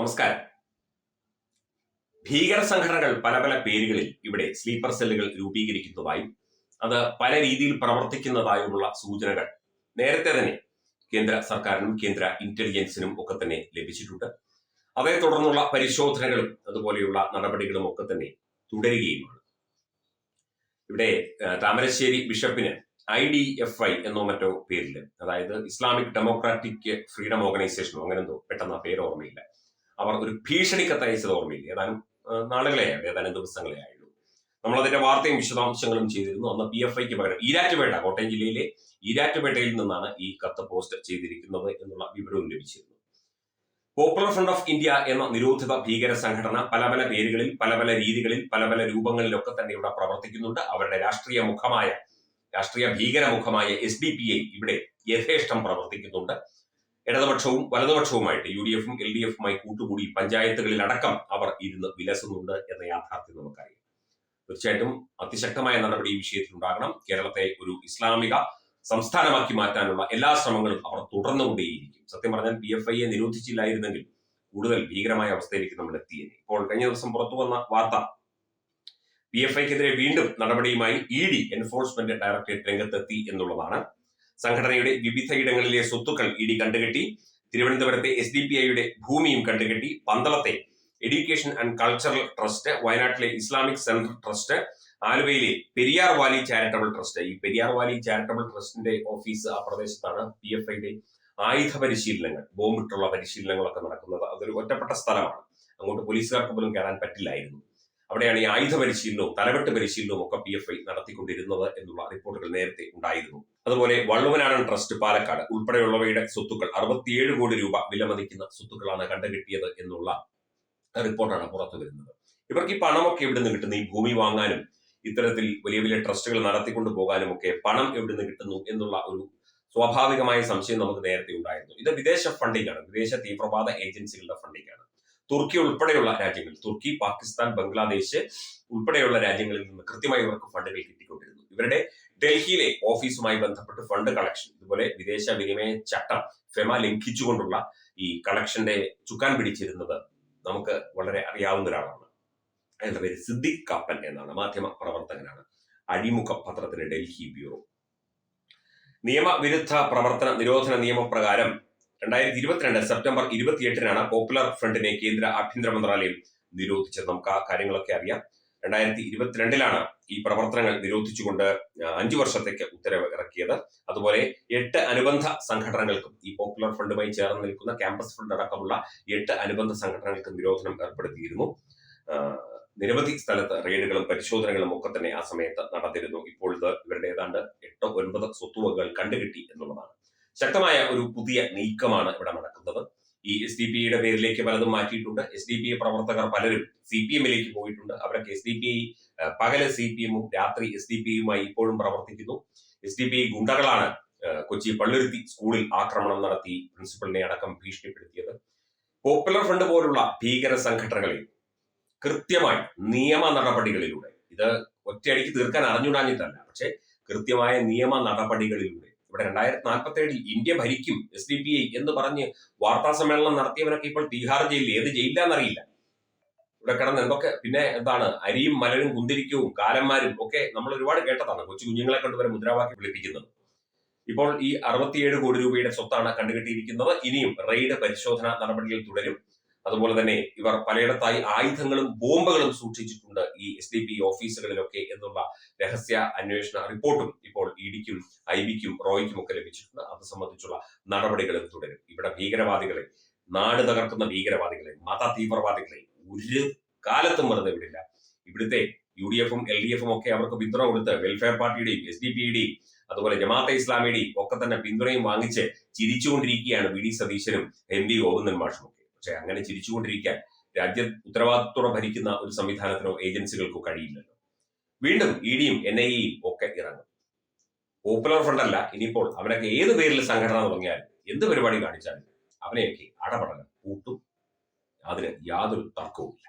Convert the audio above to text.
നമസ്കാരം. ഭീകര സംഘടനകൾ പല പല പേരുകളിൽ ഇവിടെ സ്ലീപ്പർ സെല്ലുകൾ രൂപീകരിക്കുന്നതായും അത് പല രീതിയിൽ പ്രവർത്തിക്കുന്നതായുമുള്ള സൂചനകൾ നേരത്തെ തന്നെ കേന്ദ്ര സർക്കാരിനും കേന്ദ്ര ഇന്റലിജൻസിനും ഒക്കെ തന്നെ ലഭിച്ചിട്ടുണ്ട്. അതേ തുടർന്നുള്ള പരിശോധനകളും അതുപോലെയുള്ള നടപടികളും ഒക്കെ തന്നെ തുടരുകയുമാണ്. ഇവിടെ താമരശ്ശേരി ബിഷപ്പിന് ഐ ഡി എഫ് ഐ എന്നോ മറ്റോ പേരിൽ അതായത് ഇസ്ലാമിക് ഡെമോക്രാറ്റിക് ഫ്രീഡം ഓർഗനൈസേഷനോ അങ്ങനെന്തോ പെട്ടെന്ന് ആ പേര് ഓർമ്മയില്ല. അവർ ഒരു ഭീഷണി കത്തയച്ചത് ഓർമ്മയില്ല? ഏതാനും ആ, നാളുകളെ ആയുള്ളൂ ഏതാനും ദിവസങ്ങളെ ആയുള്ളൂ. നമ്മൾ അതിന്റെ വാർത്തയും വിശദാംശങ്ങളും ചെയ്തിരുന്നു. അന്ന് പി എഫ് ഐക്ക് പകരം ഈരാറ്റുപേട്ട കോട്ടയം ജില്ലയിലെ ഈരാറ്റുപേട്ടയിൽ നിന്നാണ് ഈ കത്ത് പോസ്റ്റ് ചെയ്തിരിക്കുന്നത് എന്നുള്ള വിവരവും ലഭിച്ചിരുന്നു. പോപ്പുലർ ഫ്രണ്ട് ഓഫ് ഇന്ത്യ എന്ന നിരോധിത ഭീകര സംഘടന പല പല പേരുകളിൽ പല പല രീതികളിൽ പല പല രൂപങ്ങളിലൊക്കെ തന്നെ ഇവിടെ പ്രവർത്തിക്കുന്നുണ്ട്. അവരുടെ രാഷ്ട്രീയ മുഖമായ രാഷ്ട്രീയ ഭീകര മുഖമായ എസ് ഡി പി ഐ ഇവിടെ യഥേഷ്ടം പ്രവർത്തിക്കുന്നുണ്ട്. ഇടതുപക്ഷവും വലതുപക്ഷവുമായിട്ട് യു ഡി എഫും എൽ ഡി എഫുമായി കൂട്ടുകൂടി പഞ്ചായത്തുകളിൽ അടക്കം അവർ ഇരുന്ന് വിലസുന്നുണ്ട് എന്ന യാഥാർത്ഥ്യം നമുക്കറിയാം. തീർച്ചയായിട്ടും അതിശക്തമായ നടപടി ഈ വിഷയത്തിൽ ഉണ്ടാകണം കേരളത്തെ ഒരു ഇസ്ലാമിക സംസ്ഥാനമാക്കി മാറ്റാനുള്ള എല്ലാ ശ്രമങ്ങളും അവർ തുടർന്നുകൊണ്ടേയിരിക്കും. സത്യം പറഞ്ഞാൽ പി എഫ് ഐയെ നിരോധിച്ചില്ലായിരുന്നെങ്കിൽ കൂടുതൽ ഭീകരമായ അവസ്ഥയിലേക്ക് നമ്മൾ എത്തിയേനെ. ഇപ്പോൾ കഴിഞ്ഞ ദിവസം പുറത്തു വന്ന വാർത്ത പി എഫ് ഐക്കെതിരെ വീണ്ടും നടപടിയുമായി ഇ ഡി എൻഫോഴ്സ്മെന്റ് ഡയറക്ടറേറ്റ് രംഗത്തെത്തി എന്നുള്ളതാണ്. സംഘടനയുടെ വിവിധ ഇടങ്ങളിലെ സ്വത്തുക്കൾ ഇടി കണ്ടുകെട്ടി തിരുവനന്തപുരത്തെ എസ് ഡി പി ഐയുടെ ഭൂമിയും കണ്ടുകെട്ടി പന്തളത്തെ എഡ്യൂക്കേഷൻ ആൻഡ് കൾച്ചറൽ ട്രസ്റ്റ് വയനാട്ടിലെ ഇസ്ലാമിക് സെൻട്രൽ ട്രസ്റ്റ് ആലുവയിലെ പെരിയാർ വാലി ചാരിറ്റബിൾ ട്രസ്റ്റ് ഈ പെരിയാർ വാലി ചാരിറ്റബിൾ ട്രസ്റ്റിന്റെ ഓഫീസ് ആ പ്രദേശത്താണ് പി എഫ് ഐയുടെ ആയുധ പരിശീലനങ്ങൾ ബോംബിട്ടുള്ള പരിശീലനങ്ങളൊക്കെ നടക്കുന്നത്. അതൊരു ഒറ്റപ്പെട്ട സ്ഥലമാണ്. അങ്ങോട്ട് പോലീസുകാർക്ക് പോലും കയറാൻ പറ്റില്ലായിരുന്നു. അവിടെയാണ് ഈ ആയുധ പരിശീലനവും തലവെട്ട് പരിശീലനവും ഒക്കെ പി എഫ് ഐ നടത്തിക്കൊണ്ടിരുന്നത് എന്നുള്ള റിപ്പോർട്ടുകൾ നേരത്തെ ഉണ്ടായിരുന്നു. അതുപോലെ വള്ളുവനാടൻ ട്രസ്റ്റ് പാലക്കാട് ഉൾപ്പെടെയുള്ളവയുടെ സ്വത്തുക്കൾ അറുപത്തിയേഴ് കോടി രൂപ വിലമതിക്കുന്ന സ്വത്തുക്കളാണ് കണ്ടുകിട്ടിയത് എന്നുള്ള റിപ്പോർട്ടാണ് പുറത്തു വരുന്നത്. ഇവർക്ക് ഈ പണമൊക്കെ എവിടെ നിന്ന് കിട്ടുന്നു? ഈ ഭൂമി വാങ്ങാനും ഇത്തരത്തിൽ വലിയ വലിയ ട്രസ്റ്റുകൾ നടത്തിക്കൊണ്ടു പോകാനും ഒക്കെ പണം എവിടെ നിന്ന് കിട്ടുന്നു എന്നുള്ള ഒരു സ്വാഭാവികമായ സംശയം നമുക്ക് നേരത്തെ ഉണ്ടായിരുന്നു. ഇത് വിദേശ ഫണ്ടിംഗ് ആണ്. വിദേശ തീവ്രവാദ ഏജൻസികളുടെ ഫണ്ടിംഗ് ആണ്. തുർക്കി ഉൾപ്പെടെയുള്ള രാജ്യങ്ങൾ തുർക്കി പാകിസ്ഥാൻ ബംഗ്ലാദേശ് ഉൾപ്പെടെയുള്ള രാജ്യങ്ങളിൽ നിന്ന് കൃത്യമായി ഇവർക്ക് ഫണ്ടുകൾ കിട്ടിക്കൊണ്ടിരുന്നു. ഇവരുടെ ഡൽഹിയിലെ ഓഫീസുമായി ബന്ധപ്പെട്ട് ഫണ്ട് കളക്ഷൻ ഇതുപോലെ വിദേശ വിനിമയ ചട്ടം ഫെമ ലംഘിച്ചുകൊണ്ടുള്ള ഈ കളക്ഷന്റെ ചുക്കാൻ പിടിച്ചിരുന്നത് നമുക്ക് വളരെ അറിയാവുന്ന ഒരാളാണ്. അയാളുടെ പേര് സിദ്ദിഖ് കപ്പൻ എന്നാണ് മാധ്യമ പ്രവർത്തകനാണ്. അഴിമുഖ പത്രത്തിന് ഡൽഹി ബ്യൂറോ. നിയമവിരുദ്ധ പ്രവർത്തന നിരോധന നിയമപ്രകാരം രണ്ടായിരത്തി ഇരുപത്തിരണ്ട് സെപ്റ്റംബർ ഇരുപത്തിയെട്ടിനാണ് പോപ്പുലർ ഫ്രണ്ടിനെ കേന്ദ്ര ആഭ്യന്തര മന്ത്രാലയം നിരോധിച്ചത്. നമുക്ക് ആ കാര്യങ്ങളൊക്കെ അറിയാം. രണ്ടായിരത്തി ഇരുപത്തിരണ്ടിലാണ് ഈ പ്രവർത്തനങ്ങൾ നിരോധിച്ചുകൊണ്ട് അഞ്ചു വർഷത്തേക്ക് ഉത്തരവ് ഇറക്കിയത്. അതുപോലെ എട്ട് അനുബന്ധ സംഘടനകൾക്കും ഈ പോപ്പുലർ ഫണ്ടുമായി ചേർന്ന് നിൽക്കുന്ന ക്യാമ്പസ് ഫ്രണ്ട് അടക്കമുള്ള എട്ട് അനുബന്ധ സംഘടനകൾക്കും നിരോധനം ഏർപ്പെടുത്തിയിരുന്നു. നിരവധി സ്ഥലത്ത് റെയ്ഡുകളും പരിശോധനകളും ഒക്കെ തന്നെ ആ സമയത്ത് നടന്നിരുന്നു. ഇപ്പോൾ ഇത് ഇവരുടെ ഏതാണ്ട് എട്ടോ ഒൻപത് സ്വത്തുവകകൾ കണ്ടുകിട്ടി എന്നുള്ളതാണ്. ശക്തമായ ഒരു പുതിയ നീക്കമാണ് ഇവിടെ നടക്കുന്നത്. ഈ എസ് ഡി പിയുടെ പേരിലേക്ക് പലതും മാറ്റിയിട്ടുണ്ട്. എസ് ഡി പി പ്രവർത്തകർ പലരും സി പി എമ്മിലേക്ക് പോയിട്ടുണ്ട്. അവരൊക്കെ എസ് ഡി പി പകൽ സി പി എമ്മും രാത്രി എസ് ഡി പി ഐയുമായി ഇപ്പോഴും പ്രവർത്തിക്കുന്നു. എസ് ഡി പി ഗുണ്ടകളാണ് കൊച്ചി പള്ളുരുത്തി സ്കൂളിൽ ആക്രമണം നടത്തി പ്രിൻസിപ്പളിനെ അടക്കം ഭീഷണിപ്പെടുത്തിയത്. പോപ്പുലർ ഫ്രണ്ട് പോലുള്ള ഭീകര സംഘടനകളിൽ കൃത്യമായി നിയമ നടപടികളിലൂടെ ഇത് ഒറ്റയടിക്ക് തീർക്കാൻ അറിഞ്ഞുകൂടാഞ്ഞിട്ടല്ല പക്ഷെ കൃത്യമായ നിയമ നടപടികളിലൂടെ ഇവിടെ രണ്ടായിരത്തി നാൽപ്പത്തി ഏഴിൽ ഇന്ത്യ ഭരിക്കും എസ് ഡി പി ഐ എന്ന് പറഞ്ഞ് വാർത്താ സമ്മേളനം നടത്തിയവരൊക്കെ ഇപ്പോൾ തീഹാർ ജയിലിൽ. ഏത് ജയിലിലാണെന്നറിയില്ല ഇവിടെ കിടന്ന് എന്തൊക്കെ പിന്നെ എന്താണ് അരിയും മലരും കുന്തിരിക്കവും കാലന്മാരും ഒക്കെ നമ്മൾ ഒരുപാട് കേട്ടതാണ് കൊച്ചു കുഞ്ഞുങ്ങളെ കൊണ്ടുവരെ മുദ്രാവാക്യം വിളിപ്പിക്കുന്നത്. ഇപ്പോൾ ഈ അറുപത്തിയേഴ് കോടി രൂപയുടെ സ്വത്താണ് കണ്ടുകെട്ടിയിരിക്കുന്നത്. ഇനിയും റെയ്ഡ് പരിശോധന നടപടികൾ തുടരും. അതുപോലെ തന്നെ ഇവർ പലയിടത്തായി ആയുധങ്ങളും ബോംബുകളും സൂക്ഷിച്ചിട്ടുണ്ട് ഈ എസ് ഡി പി ഓഫീസുകളിലൊക്കെ എന്നുള്ള രഹസ്യ അന്വേഷണ റിപ്പോർട്ടും ഇപ്പോൾ ഇ ഡിക്കും ഐ ബിക്കും റോയ്ക്കും ഒക്കെ ലഭിച്ചിട്ടുണ്ട്. അത് സംബന്ധിച്ചുള്ള നടപടികളും തുടരും. ഇവിടെ ഭീകരവാദികളെ നാട് തകർക്കുന്ന ഭീകരവാദികളെ മത തീവ്രവാദികളെ ഒരു കാലത്തും വെറുതെ വിടില്ല. ഇവിടുത്തെ യു ഡി എഫും എൽ ഡി എഫും ഒക്കെ അവർക്ക് പിന്തുണ കൊടുത്ത് വെൽഫെയർ പാർട്ടിയുടെയും എസ് ഡി പിയുടെയും അതുപോലെ ജമാഅത്തെ ഇസ്ലാമിയുടെയും ഒക്കെ തന്നെ പിന്തുണയും വാങ്ങിച്ച് ചിരിച്ചുകൊണ്ടിരിക്കുകയാണ് വി ഡി സതീശനും എം വി ഗോവിന്ദൻ മാഷും പക്ഷെ അങ്ങനെ ചിരിച്ചുകൊണ്ടിരിക്കാൻ രാജ്യ ഉത്തരവാദിത്തോടെ ഭരിക്കുന്ന ഒരു സംവിധാനത്തിനോ ഏജൻസികൾക്കോ കഴിയില്ലല്ലോ. വീണ്ടും ഇ ഡിയും എൻ ഐ എയും ഒക്കെ ഇറങ്ങും. പോപ്പുലർ ഫ്രണ്ട് അല്ല ഇനിയിപ്പോൾ അവനൊക്കെ ഏത് പേരിൽ സംഘടന തുടങ്ങിയാലും എന്ത് പരിപാടി കാണിച്ചാലും അവനെയൊക്കെ അടപടലം കൂട്ടും. അതിന് യാതൊരു തർക്കവുമില്ല.